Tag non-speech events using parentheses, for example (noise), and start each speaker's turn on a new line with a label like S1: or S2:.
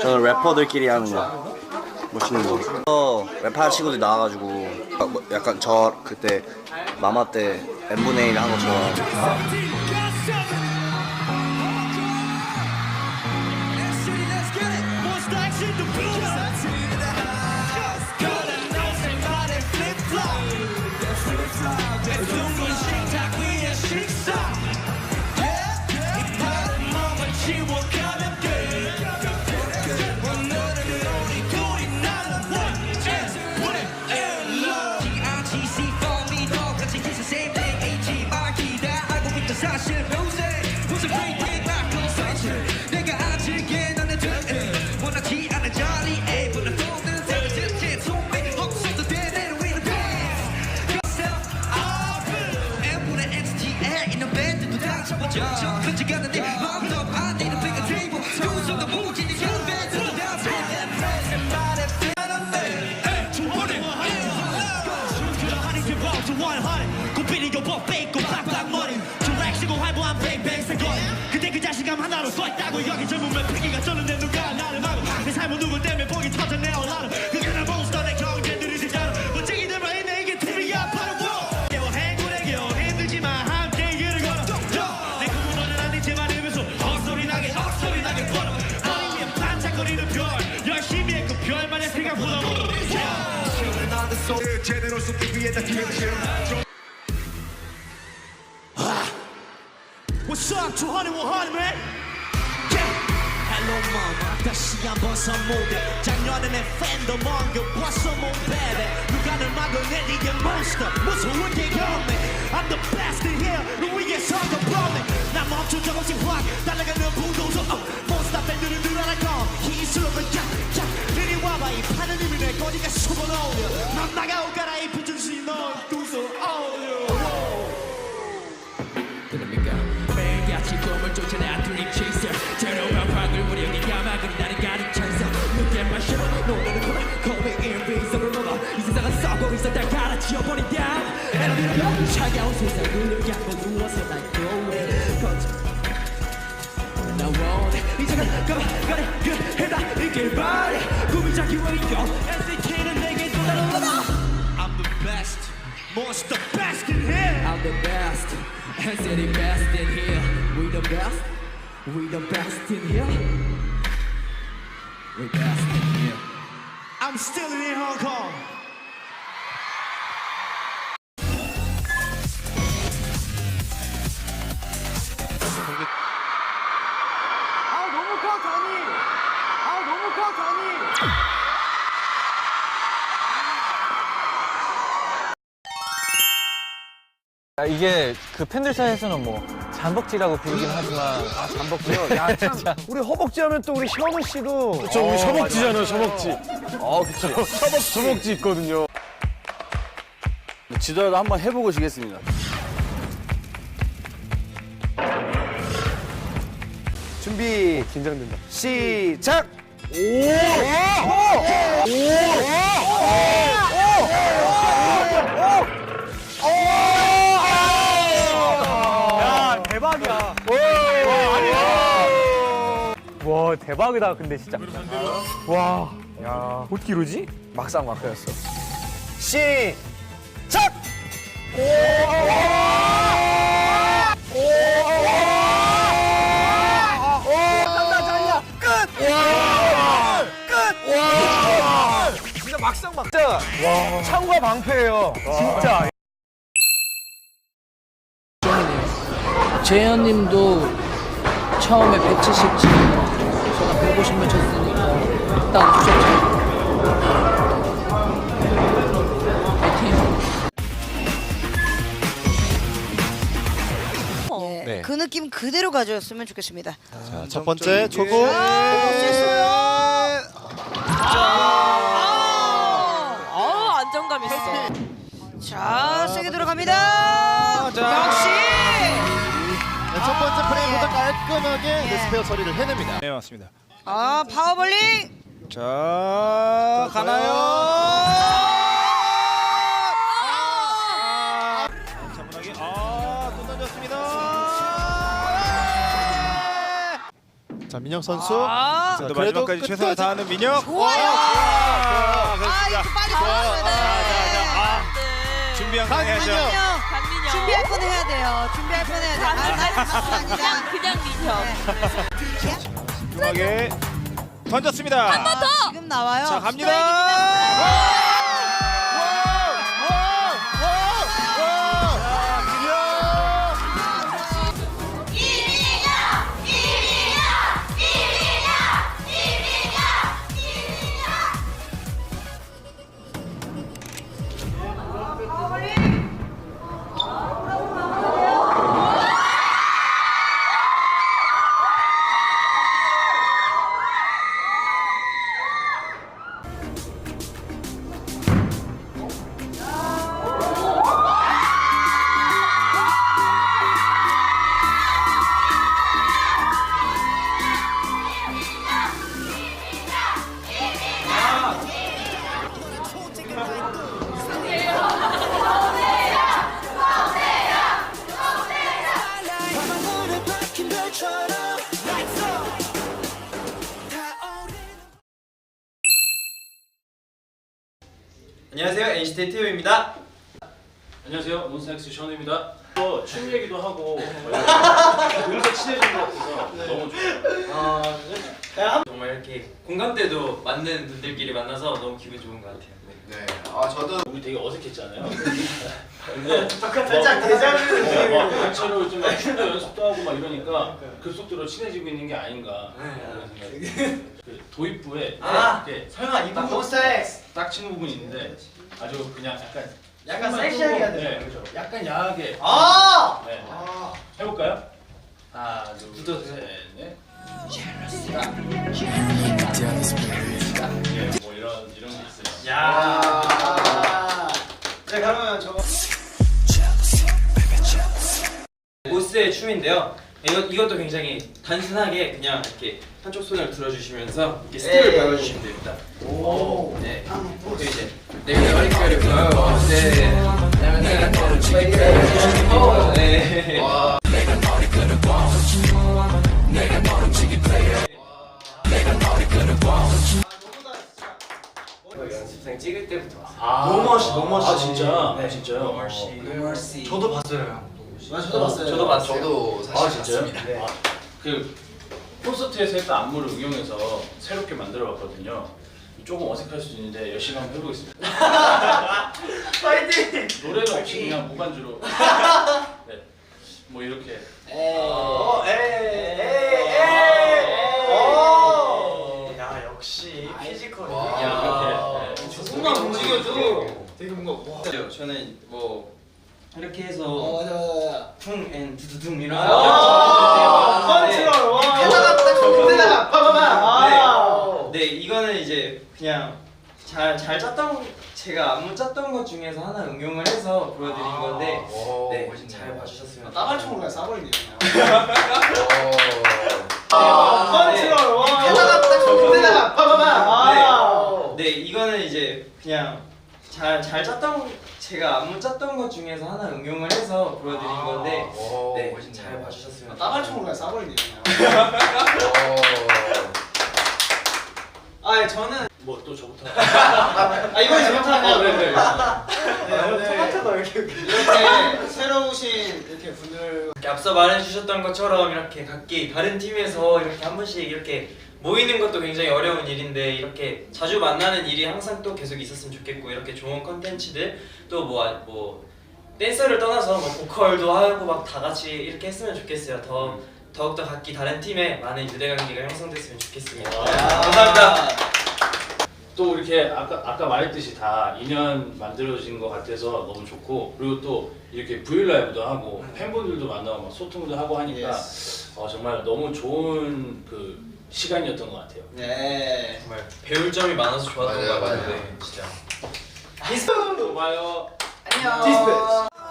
S1: 저는 래퍼들끼리 하는 거 멋있는 거. 어, 랩하는 친구들이 나와가지고 아, 뭐 약간 저 그때 마마 때 n분의 1한 것처럼
S2: 다 접어져 저 가는 내 What's up, 200, 100, man? Hello, mama. 다시 한번 선물해. 작년에 내 팬도 먹여봤어, mon baby. 누가 널 막아내, 네게 monster. 무서운 게 없네. I'm the best in here. 너 위에서 더 뻔해. 나적 없이 확 날아가는 부도서. 거리가 수고놓으려. 넌 나가오 갈아입힌 중심, 넌 두서 어울려.
S3: 그럽니까? 매일같이 꿈을 쫓아내 드림 체이서 제로와 방을 무력이 야망을 나를 가르쳐서 늦게 마셔 노래는 그래 거의 인비서블 넘어 이 세상은 썩고 있어 다 갈아치워버린 다음 에너지로 차가운 세상 눈을 감고 누워서 날 원해. 이제는 그만 가래 그 해다 이길 바래. 꿈이 자기 원이
S2: Monster best in here.
S3: I'm the best, and city best in here. We the best, we the best in here. We best in here.
S2: I'm still in Hong Kong.
S4: 아,
S5: 이게 그 팬들 사이에서는 뭐 잠벅지라고 부르긴 하지만 아 잠벅지요? 야 참
S4: 우리 허벅지 하면 또 우리 현우 씨도
S6: 저 우리 서먹지잖아요, 서먹지.
S1: 어 그치
S6: 서먹지. 서먹지 있거든요.
S1: 지도라도 한번 해보고 지겠습니다
S4: 준비
S6: 긴장된다.
S4: 시작
S5: 야 와 대박이다 근데 진짜. 와 야. 어떻게 이러지?
S4: 막상 막하였어. 시작! 진짜 막상 막 진짜 창과 방패예요.
S5: 진짜.
S7: 재현님도 처음에 177, 제가 150몇 쳤으니까 일단 수셨죠.
S8: 예, 그 느낌 그대로 가져왔으면 좋겠습니다.
S6: 첫 번째 초구.
S8: 어, 안정감 있어. 자, 세게 들어갑니다. 역시.
S6: 네, 첫 번째 프레임부터 깔끔하게 네, 스페어 처리를 해냅니다.
S4: 네 맞습니다
S8: 아, 파워볼링.
S4: 자 가나요 차분하게 아또 던졌습니다
S6: 자 민혁 선수.
S8: 아,
S6: 자, 그래도
S9: 마지막까지 최선을 다하는 민혁.
S8: 좋아요.
S9: 아,
S8: 아. 이거 빨리. 들어갔어야 돼.
S9: 아, 아,
S8: 네.
S9: 준비한 거. 해야죠.
S8: 준비할 건 해야 돼요. 준비할 건 해야 돼. 아, 나 그냥 그냥 민혁.
S9: 깔끔하게 던졌습니다. 한번 더.
S8: 지금 나와요.
S9: 자, 갑니다.
S5: 안녕하세요 NCT 태우입니다.
S10: 안녕하세요 몬스타엑스 션우입니다. 또춤 얘기도 하고. (laughs) 금세 친해진 것 같아서 너무 좋아요.
S5: 정말 이렇게 공감대도 맞는 분들끼리 만나서 너무 기분 좋은 것 같아요. 네.
S10: 우리 되게 어색했잖아요. 근데 살짝
S5: 대자뷰
S10: 막 단체로 좀막 춤도 연습도 하고 막 이러니까 급속도로 친해지고 있는 게 아닌가. 그런 생각이 그 도입부에
S5: 아,
S10: 이렇게
S5: 설마 이 부분
S10: 딱 치는 부분이 있는데 아주 그냥 약간
S5: 약간 섹시하게 해야 되는
S10: 네,
S5: 거죠?
S10: 약간 야하게.
S5: 아!
S10: 네. 해볼까요? 하나 둘 셋넷. 예, 뭐 이런 이런 게 있어요.
S5: 야. 네 그러면 저거 보스의 춤인데요. 이것 이것도 굉장히 단순하게 그냥 이렇게 한쪽 손을 들어주시면서 이렇게 스텝을 밟아주시면 됩니다. 오. 네. 그 이제 내가 머리카락을 펴요. 네. 네. 연습 찍을 때부터 왔어요.
S10: 아,
S5: 노머시, 노머시.
S10: 아 진짜?
S5: 네.
S10: 진짜요?
S5: 노머시.
S10: 어,
S5: 저도 봤어요.
S6: 저도 봤어요.
S5: 저도 봤어요.
S1: 저도
S10: 아 진짜요?
S5: 네.
S10: 아, 그 콘서트에서 했던 안무를 응용해서 새롭게 만들어 봤거든요. 조금 어색할 수도 있는데 열심히 한번 해보겠습니다. (laughs)
S5: 파이팅!
S10: 노래는 없이 그냥 무반주로. (laughs) 네. 뭐 이렇게.
S5: 어, 에이, 에이, 에이. 오. 야 역시 피지컬이.
S10: 야, 이렇게. 네.
S5: 움직여도 되게 뭔가 와. 저는 뭐 이렇게 해서 퉁앤 두두둥 이런
S4: 아, 컨트롤, 와.
S5: 해다가 딱
S4: 손에다가 빠바바. 아.
S5: 네, 네 이거는 이제 그냥 잘 잘 짰던 제가 안무 짰던 것 중에서 하나 응용을 해서 보여드린 건데 네, 잘 봐주셨으면
S4: 따발총으로 그냥 싸버리네요. (laughs)
S5: 아,
S4: 컨트롤, 와.
S5: 해다가 딱
S4: 손에다가 빠바바. 아.
S5: 네, 이거는 이제 그냥 잘 잘 짰던 제가 안무 짰던 것 중에서 하나 응용을 해서 보여드린 건데 네, 잘 봐주셨으면
S4: 따발총으로 그냥 싸버리네요.
S5: 아, 저는
S10: 뭐 또 저부터. (laughs)
S4: 아, 이번에 잘못하네요.
S10: 아, 네네.
S4: 네, 오늘 이렇게 새로우신 이렇게 분들
S5: 이렇게 앞서 말해주셨던 것처럼 이렇게 각기 다른 팀에서 이렇게 한 번씩 이렇게 모이는 것도 굉장히 어려운 일인데 이렇게 자주 만나는 일이 항상 또 계속 있었으면 좋겠고 이렇게 좋은 컨텐츠들 또뭐뭐 댄서를 떠나서 뭐 보컬도 하고 막 다 같이 이렇게 했으면 좋겠어요. 더 더욱더 각기 다른 팀에 많은 유대 관계가 형성됐으면 좋겠습니다. 감사합니다.
S10: 또 이렇게 아까 아까 말했듯이 다 인연 만들어진 것 같아서 너무 좋고 그리고 또 이렇게 브이 라이브도 하고 팬분들도 만나고 막 소통도 하고 하니까 어, 정말 너무 좋은 그 시간이었던 것 같아요.
S4: 네.
S5: 정말 배울 점이 많아서 좋았던 것 같아요. 네, 진짜.
S10: 고마워요.
S4: 안녕. 디스패치.